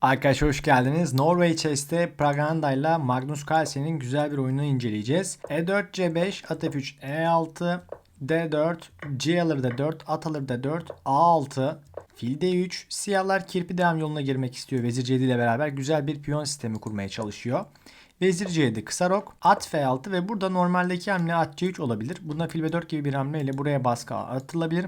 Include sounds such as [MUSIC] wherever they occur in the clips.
Arkadaşlar hoş geldiniz. Norway Chess'te Praganda ile Magnus Carlsen'in güzel bir oyununu inceleyeceğiz. E4, C5, at F3, E6, D4, G alır D4, at alır D4, A6, fil D3. Siyahlar kirpi devam yoluna girmek istiyor. Vezir C7 ile beraber güzel bir piyon sistemi kurmaya çalışıyor. Vezir C7 kısa rok, at F6 ve burada normaldeki hamle at C3 olabilir. Bunda fil B4 gibi bir hamleyle buraya baskı atılabilir.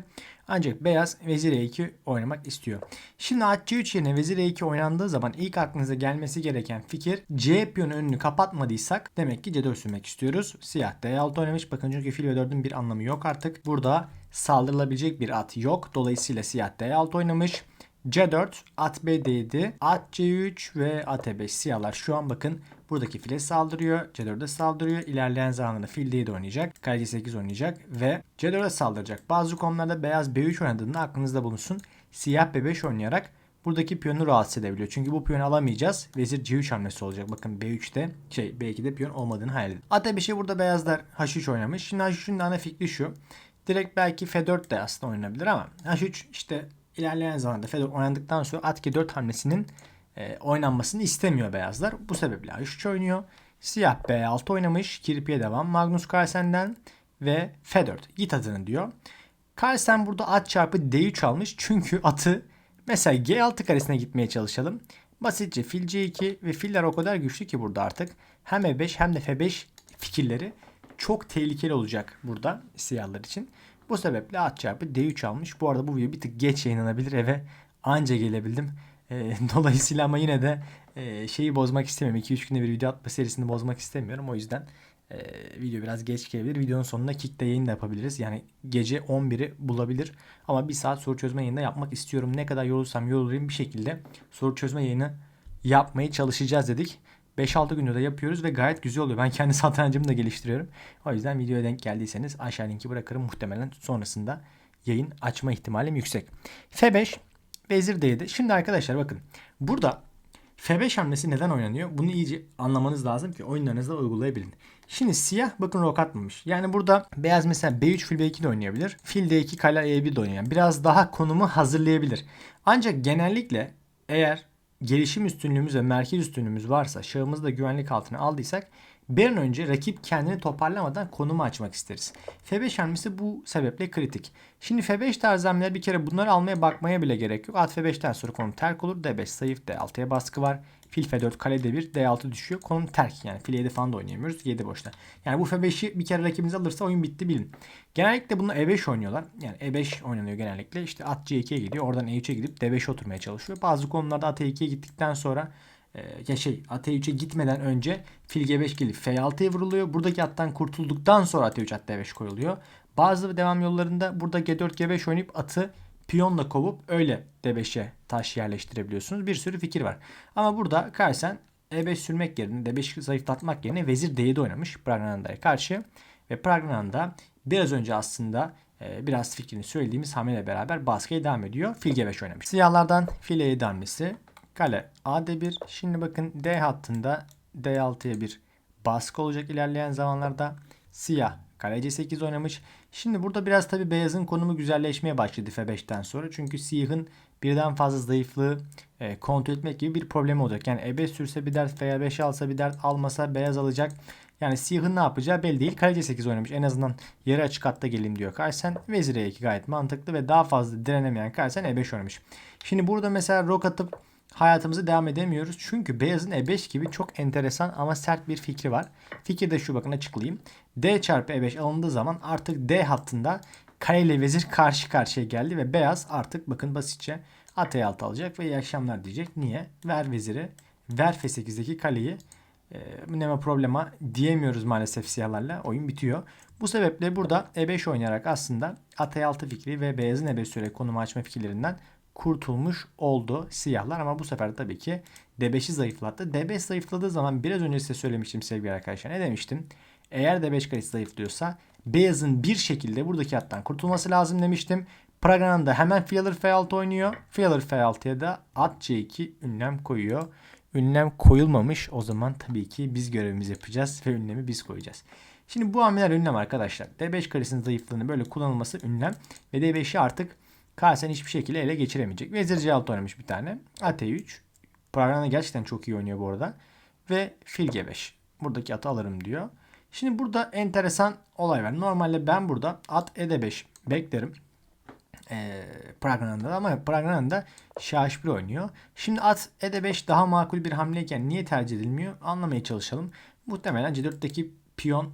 Ancak beyaz vezir E2 oynamak istiyor. Şimdi at C3 yerine vezir E2 oynandığı zaman ilk aklınıza gelmesi gereken fikir C piyonu önünü kapatmadıysak demek ki C4 sürmek istiyoruz. Siyah D6 oynamış. Bakın çünkü fil B4'ün bir anlamı yok artık. Burada saldırılabilecek bir at yok. Dolayısıyla siyah D6 oynamış. C4, at B7, at C3 ve at E5 siyahlar şu an bakın buradaki file saldırıyor. C4'e saldırıyor. İlerleyen zamanlarda fil D7 oynayacak. Kale C8 oynayacak ve C4'e saldıracak. Bazı konularda beyaz B3 oynadığında aklınızda bulunsun. Siyah B5 oynayarak buradaki piyonu rahatsız edebiliyor. Çünkü bu piyonu alamayacağız. Vezir C3 hamlesi olacak. Bakın B3'te şey B2'de piyon olmadığını hayal edin. At E5'e burada beyazlar H3 oynamış. Şimdi H3'ün de ana fikri şu. Direkt belki F4 de aslında oynanabilir ama H3 işte ilerleyen zamanda Fedor oynandıktan sonra at G4 hamlesinin e, oynanmasını istemiyor beyazlar. Bu sebeple H3 oynuyor. Siyah B6 oynamış. Kirpiye devam. Magnus Carlsen'den ve F4. Git atını diyor. Carlsen burada at çarpı D3 almış. Çünkü atı mesela G6 karesine gitmeye çalışalım. Basitçe fil C2 ve filler o kadar güçlü ki burada artık. Hem E5 hem de F5 fikirleri çok tehlikeli olacak burada siyahlar için. Bu sebeple at çarpı D3 almış. Bu arada bu video bir tık geç yayınlanabilir eve anca gelebildim. E, [LAUGHS] dolayısıyla ama yine de e, şeyi bozmak istemiyorum. 2-3 günde bir video atma serisini bozmak istemiyorum. O yüzden e, video biraz geç gelebilir. Videonun sonunda Kick'te yayın da yapabiliriz. Yani gece 11'i bulabilir. Ama bir saat soru çözme yayını yapmak istiyorum. Ne kadar yorulsam yorulayım bir şekilde soru çözme yayını yapmaya çalışacağız dedik. 5-6 günde de yapıyoruz ve gayet güzel oluyor. Ben kendi [LAUGHS] satrancımı da geliştiriyorum. O yüzden videoya denk geldiyseniz aşağı linki bırakırım. Muhtemelen sonrasında yayın açma ihtimalim yüksek. F5 Vezir D7. Şimdi arkadaşlar bakın. Burada F5 hamlesi neden oynanıyor? Bunu iyice anlamanız lazım ki oyunlarınızda uygulayabilin. Şimdi siyah bakın rok atmamış. Yani burada beyaz mesela B3 fil B2 de oynayabilir. Fil D2 kale E1 de oynayabilir. Biraz daha konumu hazırlayabilir. Ancak genellikle eğer gelişim üstünlüğümüz ve merkez üstünlüğümüz varsa şahımızı da güvenlik altına aldıysak bir an önce rakip kendini toparlamadan konumu açmak isteriz. F5 hamlesi bu sebeple kritik. Şimdi F5 tarzı hamleler bir kere bunları almaya bakmaya bile gerek yok. At F5'ten sonra konum terk olur. D5 zayıf D6'ya baskı var. Fil F4 kale D1 D6 düşüyor. Konum terk yani fil 7 falan da oynayamıyoruz. 7 boşta. Yani bu F5'i bir kere rakibimiz alırsa oyun bitti bilin. Genellikle bunu E5 oynuyorlar. Yani E5 oynanıyor genellikle. İşte at C2'ye gidiyor. Oradan E3'e gidip D5'e oturmaya çalışıyor. Bazı konularda at E2'ye gittikten sonra ya şey at E3'e gitmeden önce fil G5 gelip F6'ya vuruluyor. Buradaki attan kurtulduktan sonra at E3 at D5 koyuluyor. Bazı devam yollarında burada G4 G5 oynayıp atı piyonla kovup öyle D5'e taş yerleştirebiliyorsunuz. Bir sürü fikir var. Ama burada Carlsen E5 sürmek yerine D5 zayıflatmak yerine vezir D7 oynamış Pragnanda'ya karşı. Ve Pragnanda biraz önce aslında e, biraz fikrini söylediğimiz hamleyle beraber baskıya devam ediyor. Fil G5 oynamış. Siyahlardan fil E7 hamlesi. Kale AD1. Şimdi bakın D hattında D6'ya bir baskı olacak ilerleyen zamanlarda. Siyah kale C8 oynamış. Şimdi burada biraz tabi beyazın konumu güzelleşmeye başladı F5'ten sonra. Çünkü siyahın birden fazla zayıflığı e, kontrol etmek gibi bir problemi olacak. Yani E5 sürse bir dert veya 5 alsa bir dert almasa beyaz alacak. Yani siyahın ne yapacağı belli değil. Kale C8 oynamış. En azından yarı açık hatta geleyim diyor Carlsen. Vezir E2 gayet mantıklı ve daha fazla direnemeyen Carlsen E5 oynamış. Şimdi burada mesela rok atıp hayatımızı devam edemiyoruz. Çünkü beyazın E5 gibi çok enteresan ama sert bir fikri var. Fikir de şu bakın açıklayayım. D çarpı E5 alındığı zaman artık D hattında kale ile vezir karşı karşıya geldi ve beyaz artık bakın basitçe at E6 alacak ve iyi akşamlar diyecek. Niye? Ver veziri. Ver F8'deki kaleyi. E, neme problema diyemiyoruz maalesef siyahlarla. Oyun bitiyor. Bu sebeple burada E5 oynayarak aslında at E6 fikri ve beyazın E5 süre konumu açma fikirlerinden kurtulmuş oldu siyahlar ama bu sefer tabii ki D5'i zayıflattı. D5 zayıfladığı zaman biraz önce size söylemiştim sevgili arkadaşlar. Ne demiştim? Eğer D5 karesi zayıflıyorsa beyazın bir şekilde buradaki hattan kurtulması lazım demiştim. Pragan'da hemen fil alır F6 oynuyor. Fil alır F6'ya da at C2 ünlem koyuyor. Ünlem koyulmamış o zaman tabii ki biz görevimizi yapacağız ve ünlemi biz koyacağız. Şimdi bu hamleler ünlem arkadaşlar. D5 karesinin zayıflığını böyle kullanılması ünlem ve D5'i artık Carlsen hiçbir şekilde ele geçiremeyecek. Vezir C6 oynamış bir tane. At E3. Pragnanda gerçekten çok iyi oynuyor bu arada. Ve fil G5. Buradaki atı alırım diyor. Şimdi burada enteresan olay var. Normalde ben burada at E5 beklerim. Ee, Pragnanda'da ama Pragnanda şah 1 oynuyor. Şimdi at E5 daha makul bir hamleyken niye tercih edilmiyor anlamaya çalışalım. Muhtemelen C4'teki piyonu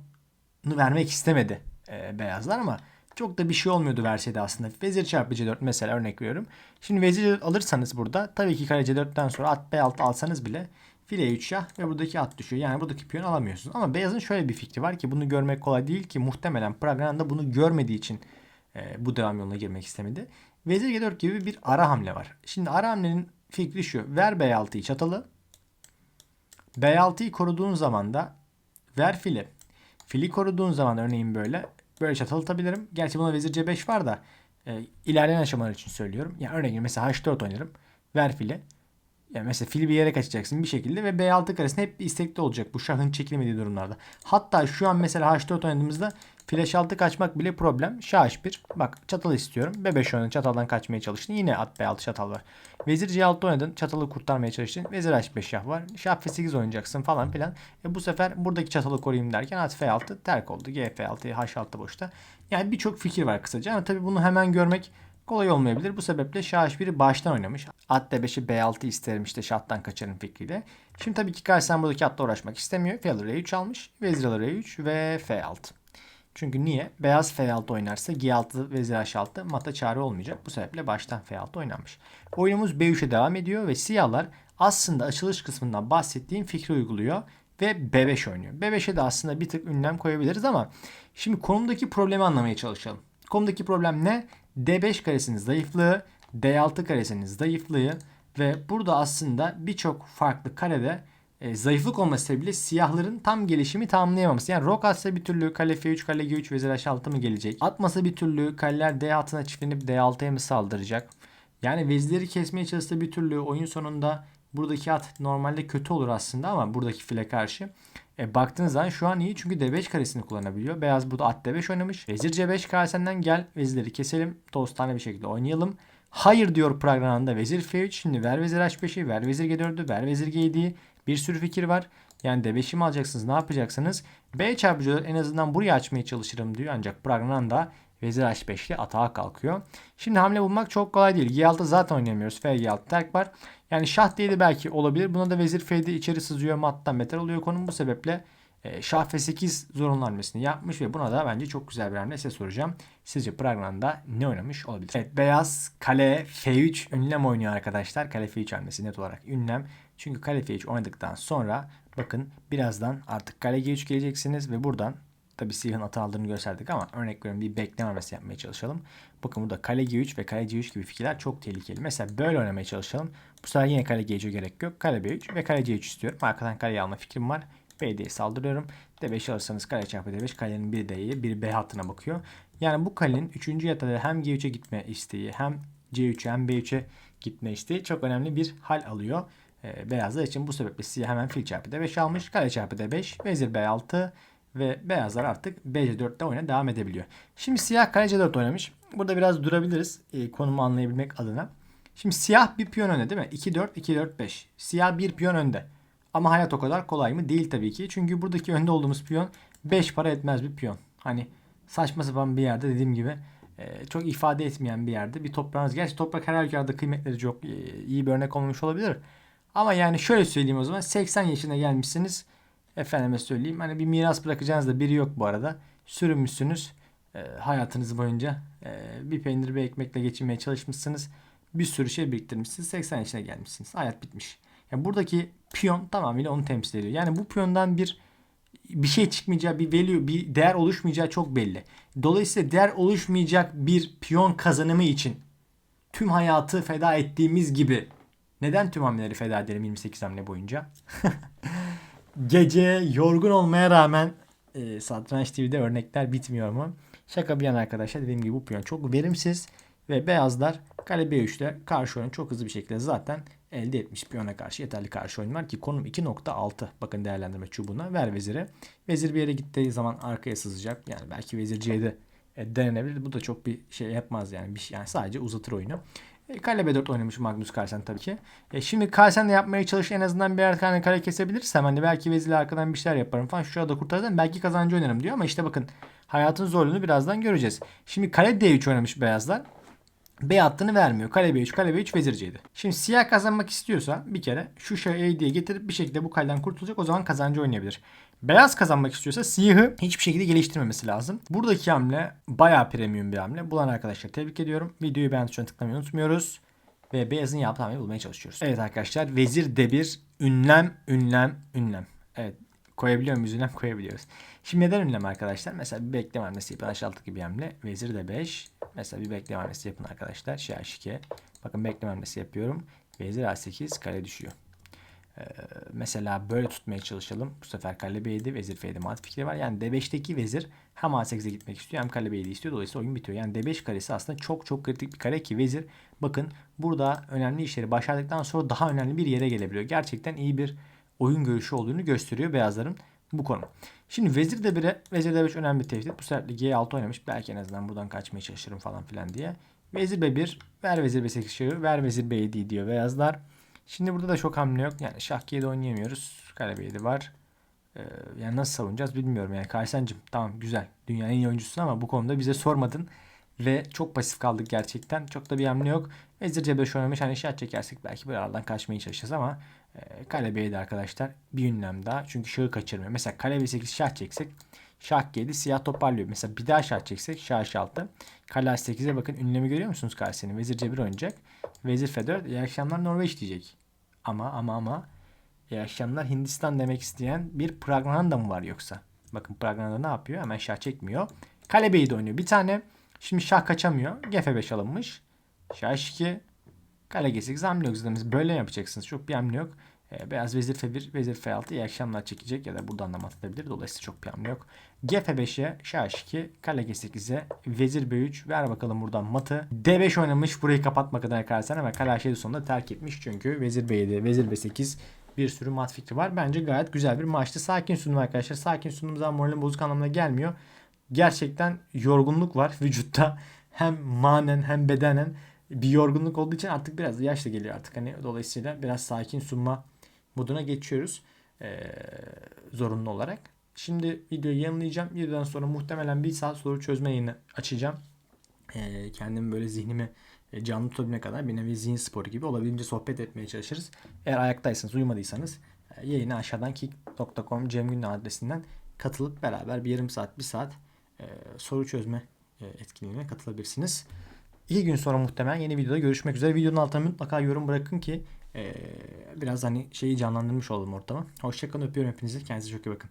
vermek istemedi e, beyazlar ama çok da bir şey olmuyordu verseydi aslında. Vezir çarpı C4 mesela örnek veriyorum. Şimdi vezir alırsanız burada tabii ki kare C4'ten sonra at B6 alsanız bile file 3 şah ve buradaki at düşüyor. Yani buradaki piyon alamıyorsunuz. Ama beyazın şöyle bir fikri var ki bunu görmek kolay değil ki muhtemelen Pragnanda bunu görmediği için e, bu devam yoluna girmek istemedi. Vezir G4 gibi bir ara hamle var. Şimdi ara hamlenin fikri şu. Ver B6'yı çatalı. B6'yı koruduğun zaman da ver fili. Fili koruduğun zaman örneğin böyle böyle çatalatabilirim. Gerçi buna vezir C5 var da e, ilerleyen aşamalar için söylüyorum. Yani örneğin mesela H4 oynarım. Ver fili. Yani mesela fili bir yere kaçacaksın bir şekilde ve B6 karesinde hep istekli olacak bu şahın çekilmediği durumlarda. Hatta şu an mesela H4 oynadığımızda flash 6 kaçmak bile problem. Şah H1. Bak çatal istiyorum. B5 oynadın çataldan kaçmaya çalıştın. Yine at B6 çatal var. Vezir C6 oynadın. Çatalı kurtarmaya çalıştın. Vezir H5 şah var. Şah F8 oynayacaksın falan filan. E bu sefer buradaki çatalı koruyayım derken at F6 terk oldu. G F6 H6 boşta. Yani birçok fikir var kısaca. Ama tabii bunu hemen görmek kolay olmayabilir. Bu sebeple şah H1'i baştan oynamış. At D5'i B6 isterim işte şahtan kaçarım fikriyle. Şimdi tabii ki Karsen buradaki atla uğraşmak istemiyor. F alır E3 almış. Vezir alır E3 ve F6. Çünkü niye? Beyaz F6 oynarsa G6 vezir H6 mata çare olmayacak. Bu sebeple baştan F6 oynanmış. Oyunumuz B3'e devam ediyor ve siyahlar aslında açılış kısmından bahsettiğim fikri uyguluyor ve B5 oynuyor. B5'e de aslında bir tık ünlem koyabiliriz ama şimdi konumdaki problemi anlamaya çalışalım. Konumdaki problem ne? D5 karesinin zayıflığı, D6 karesinin zayıflığı ve burada aslında birçok farklı karede e, zayıflık olması sebebiyle siyahların tam gelişimi tamamlayamaması. Yani rok atsa bir türlü kale F3, kale G3, vezir H6 mı gelecek? Atmasa bir türlü kaleler D altına çiftlenip D6'ya mı saldıracak? Yani vezirleri kesmeye çalışsa bir türlü oyun sonunda buradaki at normalde kötü olur aslında ama buradaki file karşı. E, baktığınız zaman şu an iyi çünkü D5 karesini kullanabiliyor. Beyaz burada at D5 oynamış. Vezir C5 karesinden gel vezirleri keselim. Tostane bir şekilde oynayalım. Hayır diyor Pragnan'da vezir F3. Şimdi ver vezir H5'i, ver vezir G4'ü, ver vezir G7'yi. Bir sürü fikir var. Yani D5'i mi alacaksınız? Ne yapacaksınız? B çarpıcı en azından buraya açmaya çalışırım diyor. Ancak Pragnan'da vezir H5 ile atağa kalkıyor. Şimdi hamle bulmak çok kolay değil. G6 zaten oynayamıyoruz. F G6 terk var. Yani şah değil belki olabilir. Buna da vezir F'de içeri sızıyor. Mattan beter oluyor konum. Bu sebeple e, şah F8 zorunlu hamlesini yapmış ve buna da bence çok güzel bir hamle size soracağım. Sizce Pragnan'da ne oynamış olabilir? Evet beyaz kale F3 ünlem oynuyor arkadaşlar. Kale F3 hamlesi net olarak ünlem. Çünkü kale F3 oynadıktan sonra bakın birazdan artık kale G3 geleceksiniz ve buradan tabi siyahın atı aldığını gösterdik ama örnek veriyorum bir bekleme hamlesi yapmaya çalışalım. Bakın burada kale G3 ve kale C3 gibi fikirler çok tehlikeli. Mesela böyle oynamaya çalışalım. Bu sefer yine kale G3'e gerek yok. Kale B3 ve kale C3 istiyorum. Arkadan kaleyi alma fikrim var. B'ye saldırıyorum. D5 alırsanız kale çarpı D5 kalenin bir D'ye bir B hattına bakıyor. Yani bu kalenin 3. yatada hem G3'e gitme isteği hem C3'e hem B3'e gitme isteği çok önemli bir hal alıyor. E, beyazlar için bu sebeple siyah hemen fil çarpı D5 almış. Kale çarpı D5 vezir B6 ve beyazlar artık BC4'te oyuna devam edebiliyor. Şimdi siyah kale C4 oynamış. Burada biraz durabiliriz e, konumu anlayabilmek adına. Şimdi siyah bir piyon önde değil mi? 2-4, 2-4-5. Siyah bir piyon önde. Ama hayat o kadar kolay mı? Değil tabii ki. Çünkü buradaki önde olduğumuz piyon 5 para etmez bir piyon. Hani saçma sapan bir yerde dediğim gibi e, çok ifade etmeyen bir yerde bir toprağınız. Gerçi toprak her halükarda kıymetleri çok e, iyi bir örnek olmuş olabilir. Ama yani şöyle söyleyeyim o zaman 80 yaşına gelmişsiniz. Efendime söyleyeyim hani bir miras bırakacağınız da biri yok bu arada. Sürünmüşsünüz e, hayatınız boyunca e, bir peynir bir ekmekle geçinmeye çalışmışsınız. Bir sürü şey biriktirmişsiniz. 80 yaşına gelmişsiniz. Hayat bitmiş. Yani buradaki piyon tamamıyla onu temsil ediyor. Yani bu piyondan bir bir şey çıkmayacağı, bir value, bir değer oluşmayacağı çok belli. Dolayısıyla değer oluşmayacak bir piyon kazanımı için tüm hayatı feda ettiğimiz gibi neden tüm hamleleri feda edelim 28 hamle boyunca? [LAUGHS] Gece yorgun olmaya rağmen e, Satranç TV'de örnekler bitmiyor mu? Şaka bir yana arkadaşlar dediğim gibi bu piyon çok verimsiz ve beyazlar kale B3'te karşı oyunu çok hızlı bir şekilde zaten elde etmiş piyona karşı yeterli karşı oyun var ki konum 2.6 bakın değerlendirme çubuğuna ver veziri. Vezir bir yere gittiği zaman arkaya sızacak. Yani belki vezir C'de e, denenebilir. Bu da çok bir şey yapmaz yani. Bir şey, yani sadece uzatır oyunu. E, kale B4 oynamış Magnus Carlsen tabii ki. E, şimdi Carlsen de yapmaya çalış en azından birer tane kale kesebilirsem hani belki vezirle arkadan bir şeyler yaparım falan. Şu anda kurtarırım belki kazancı oynarım diyor ama işte bakın hayatın zorluğunu birazdan göreceğiz. Şimdi kale D3 oynamış beyazlar. B hattını vermiyor. Kale B3, kale B3 vezirciydi. Şimdi siyah kazanmak istiyorsa bir kere şu şahı diye getirip bir şekilde bu kaleden kurtulacak. O zaman kazancı oynayabilir. Beyaz kazanmak istiyorsa siyahı hiçbir şekilde geliştirmemesi lazım. Buradaki hamle bayağı premium bir hamle. Bulan arkadaşlar tebrik ediyorum. Videoyu beğen tuşuna tıklamayı unutmuyoruz. Ve beyazın yaptığı hamleyi bulmaya çalışıyoruz. Evet arkadaşlar vezir D1 ünlem ünlem ünlem. Evet koyabiliyor muyuz? Ünlem koyabiliyoruz. Şimdi neden ünlem arkadaşlar? Mesela bir bekleme hamlesi yapın. H6 gibi hamle. Vezir D5. Mesela bir bekleme hamlesi yapın arkadaşlar. Şah H2. Bakın bekleme hamlesi yapıyorum. Vezir A8 kale düşüyor. Ee, mesela böyle tutmaya çalışalım. Bu sefer kale B7, vezir F7 mat fikri var. Yani D5'teki vezir hem A8'e gitmek istiyor hem kale B7 istiyor. Dolayısıyla oyun bitiyor. Yani D5 karesi aslında çok çok kritik bir kare ki vezir bakın burada önemli işleri başardıktan sonra daha önemli bir yere gelebiliyor. Gerçekten iyi bir oyun görüşü olduğunu gösteriyor beyazların bu konu. Şimdi vezir de 1'e vezir D5 önemli bir tehdit. Bu sefer de G6 oynamış. Belki en azından buradan kaçmaya çalışırım falan filan diye. Vezir B1 ver vezir B8 şahı ver vezir B7 diyor beyazlar. Şimdi burada da çok hamle yok. Yani şah G7 oynayamıyoruz. Kale B7 var. Ee, yani nasıl savunacağız bilmiyorum. Yani Kaysen'cim tamam güzel. Dünyanın en iyi oyuncusun ama bu konuda bize sormadın. Ve çok pasif kaldık gerçekten. Çok da bir hamle yok. Vezir C5 oynamış. Hani şah çekersek belki bir aradan kaçmaya çalışacağız ama e, kale B7 arkadaşlar bir ünlem daha. Çünkü şahı kaçırmıyor. Mesela kale B8 şah çeksek şah G7 siyah toparlıyor. Mesela bir daha şah çeksek şah H6. Kale A8'e bakın ünlemi görüyor musunuz karşısını? Vezir C1 oynayacak. Vezir F4 iyi akşamlar Norveç diyecek. Ama ama ama iyi akşamlar Hindistan demek isteyen bir Pragnanda mı var yoksa? Bakın Pragnanda ne yapıyor? Hemen şah çekmiyor. Kale B7 oynuyor. Bir tane şimdi şah kaçamıyor. Gf5 alınmış. Şah H2. Kale G8 hamle yok zaten. Böyle yapacaksınız. Çok bir hamle yok. E, beyaz vezir F1, vezir F6 iyi akşamlar çekecek ya da buradan da mat atabilir. Dolayısıyla çok bir hamle yok. Gf5'e, şah H2, kale G8'e, vezir B3 ver bakalım buradan matı. D5 oynamış burayı kapatmak adına Carlsen ama kale H7 sonunda terk etmiş. Çünkü vezir B7, vezir B8 bir sürü mat fikri var. Bence gayet güzel bir maçtı. Sakin sundum arkadaşlar. Sakin sunduğum zaman moralim bozuk anlamına gelmiyor. Gerçekten yorgunluk var [LAUGHS] vücutta. Hem manen hem bedenen bir yorgunluk olduğu için artık biraz yaşlı geliyor artık. Hani dolayısıyla biraz sakin sunma moduna geçiyoruz. Ee, zorunlu olarak. Şimdi videoyu yanılayacağım. Videodan sonra muhtemelen bir saat soru çözme yayını açacağım. Ee, kendimi böyle zihnimi canlı tutabilene kadar bir nevi zihin sporu gibi olabildiğince sohbet etmeye çalışırız. Eğer ayaktaysanız, uyumadıysanız yayına aşağıdan kick.com Cem adresinden katılıp beraber bir yarım saat, bir saat e, soru çözme e, etkinliğine katılabilirsiniz. İki gün sonra muhtemelen yeni videoda görüşmek üzere. Videonun altına mutlaka yorum bırakın ki e, biraz hani şeyi canlandırmış olalım ortamı. Hoşçakalın öpüyorum hepinizi. Kendinize çok iyi bakın.